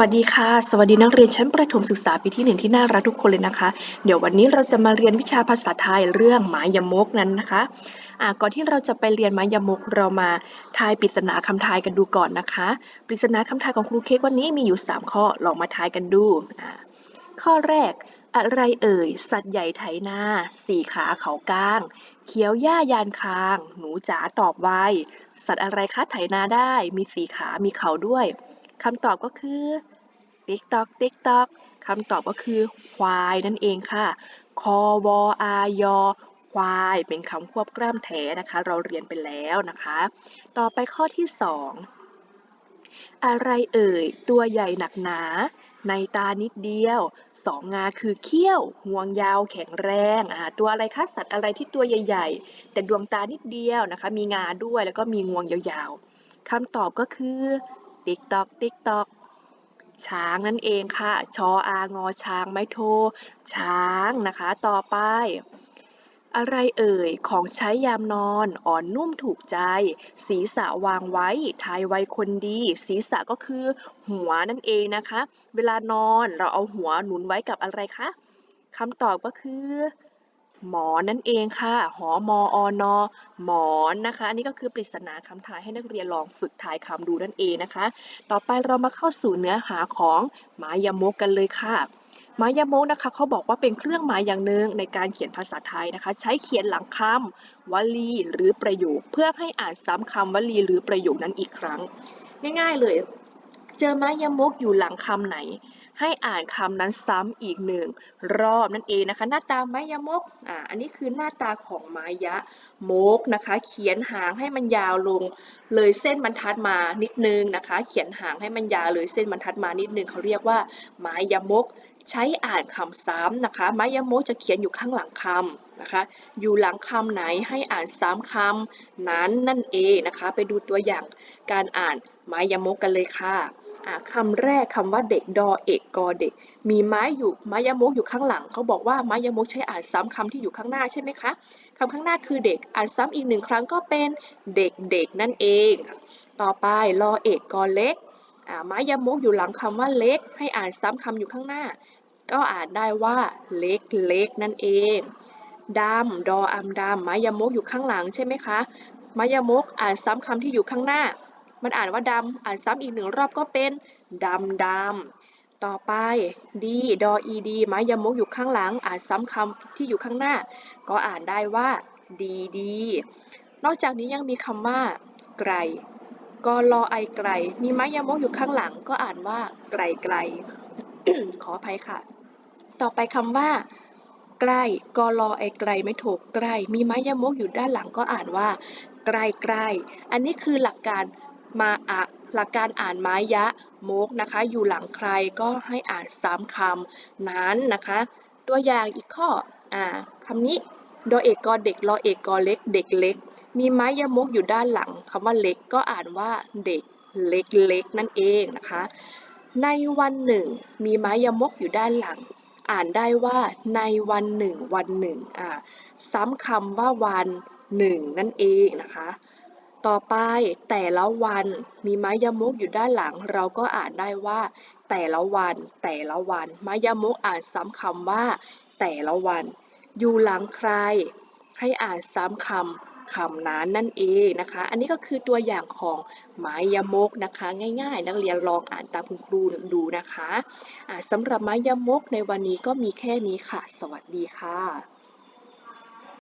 วัสดีค่ะ สวัสดีนักเรียนชั้นประถมศึกษาปีที่หนึ่งที่น่ารักทุกคนเลยนะคะ เดี๋ยววันนี้เราจะมาเรียนวิชาภาษาไทยเรื่องหมายมกนั้นนะคะอ่าก่อนที่เราจะไปเรียนมายมกเรามาทายปริศนาคำทายกันดูก่อนนะคะ ปริศนาคำทายของครูเค้กวันนี้มีอยู่ 3 ข้อลองมาทายกันดูอ่าข้อแรก อะไรเอ่ย สัตว์ใหญ่ไถนาสี่ขาเขาก้าง เขียวหญ้ายานคาง หนูจ๋าตอบไวสัตว์อะไรคะไถนาได้ มีสี่ขา มีเขาด้วย คำตอบก็คือติ๊กตอกติ๊กตอกคำตอบก็คือควายนั่นเองค่ะ คอวอายอควายเป็นคำควบกล้ามแท้นะคะ เราเรียนไปแล้วนะคะ ต่อไปข้อที่สองอะไรเอ่ย ตัวใหญ่หนักหนา ในตานิดเดียว สองงาคือเขี้ยวงวงยาวแข็งแรงอ่าตัวอะไรคะสัตว์อะไรที่ตัวใหญ่ ๆ แต่ดวงตานิดเดียวนะคะ มีงาด้วยแล้วก็มีงวงยาวๆคำตอบก็คือ ติ๊กตอก ติ๊กตอก ช้างนั่นเองค่ะ ชออางอช้างไม่โท ช้างนะคะ ต่อไป อะไรเอ่ย ของใช้ยามนอน อ่อนนุ่มถูกใจ ศีรษะวางไว้ ทายไว้คนดี ศีรษะก็คือหัวนั่นเองนะคะ เวลานอนเราเอาหัวหนุนไว้กับอะไรคะคำตอบก็คือ หมอนนั่นเองค่ะ หอมออนอหมอนนะคะ อันนี้ก็คือปริศนาคำทายให้นักเรียนลองฝึกทายคำดูนั่นเองนะคะ ต่อไปเรามาเข้าสู่เนื้อหาของหมายามกกันเลยค่ะหมายามกนะคะเขาบอกว่าเป็นเครื่องหมายอย่างหนึ่งในการเขียนภาษาไทยนะคะ ใช้เขียนหลังคำวลีหรือประโยค เพื่อให้อ่านซ้ำคำวลีหรือประโยคนั้นอีกครั้ง ง่ายๆเลย เจอม้ยมกอยู่หลังคำไหน ให้อ่านคำนั้นซ้ำอีกหนึ่งรอบนั่นเองนะคะ หน้าตาไม้ยมกอ่าอันนี้คือหน้าตาของไม้ยะมกนะคะ เขียนหางให้มันยาวลง เลยเส้นบรรทัดมานิดนึงนะคะ เขียนหางให้มันยาวเลยเส้นบรรทัดมานิดนึงเขาเรียกว่า ไม้ยมกใช้อ่านคำซ้ำนะคะ ไม้ยมกจะเขียนอยู่ข้างหลังคำนะคะ อยู่หลังคำไหนให้อ่านซ้ำคำนั้นนั่นเองนะคะ ไปดูตัวอย่างการอ่านไม้ยมกกันเลยค่ะ คำแรกคำว่าเด็กดอเอกกอเด็ก มีไม้อยู่ไม้ยมกอยู่ข้างหลัง เขาบอกว่าไม้ยมกใช้อ่านซ้ำคำที่อยู่ข้างหน้าใช่ไหมคะคำข้างหน้าคือเด็กอ่านซ้ำอีกหนึ่งครั้งก็เป็นเด็กเด็กนั่นเอง ต่อไปรอเอกกอเล็กอ่าไม้ยมกอยู่หลังคำว่าเล็ก ให้อ่านซ้ำคำอยู่ข้างหน้า ก็อ่านได้ว่าเล็กเล็กนั่นเองดำดออำดำไม้ยมกอยู่ข้างหลังใช่ไหมคะไม้ยมกอ่านซ้ำคำที่อยู่ข้างหน้า มันอ่านว่าดำอ่านซ้ำอีกหนึ่งรอบก็เป็นดำดำต่อไปดีดออีดีไม้ยมกอยู่ข้างหลัง อ่านซ้ำคำที่อยู่ข้างหน้า ก็อ่านได้ว่าดีดีนอกจากนี้ยังมีคำว่า ไกลกอรอไอไกล มีไม้ยมกอยู่ข้างหลัง ก็อ่านว่าไกลไกลขออภัยค่ะ ต่อไปคำว่า ใกล้กอรอไอไกลไม่ถูกใกล้ มีไม้ยมกอยู่ด้านหลังก็อ่านว่าใกล้ใกล้อันนี้คือหลักการ มาอะหลักการอ่านไม้ยะโมกนะคะ อยู่หลังใครก็ให้อ่านซ้ำคำนั้นนะคะ ตัวอย่างอีกข้ออ่าคำนี้ดอเอกกอเด็กรอเอกกอเล็กเด็กเล็ก มีไม้ยะมกอยู่ด้านหลังคำว่าเล็กก็อ่านว่าเด็กเล็กเล็กนั่นเองนะคะ ในวันหนึ่ง มีไม้ยะมกอยู่ด้านหลัง อ่านได้ว่าในวันหนึ่งวันหนึ่งอ่าซ้ำคำว่าวันหนึ่งนั่นเองนะคะ ต่อไปแต่ละวันมีไม้ยมกอยู่ด้านหลัง เราก็อ่านได้ว่า แต่ละวัน แต่ละวันไม้ยมกอ่านซ้ำคำว่า แต่ละวัน อยู่หลังใคร ให้อ่านซ้ำคำคำนั้นนั่นเองนะคะ อันนี้ก็คือตัวอย่างของไม้ยมกนะคะ ง่ายๆ นักเรียนลองอ่านตามคุณครูดูนะคะะสำหรับไม้ยมกในวันนี้ก็มีแค่นี้ค่ะ สวัสดีค่ะ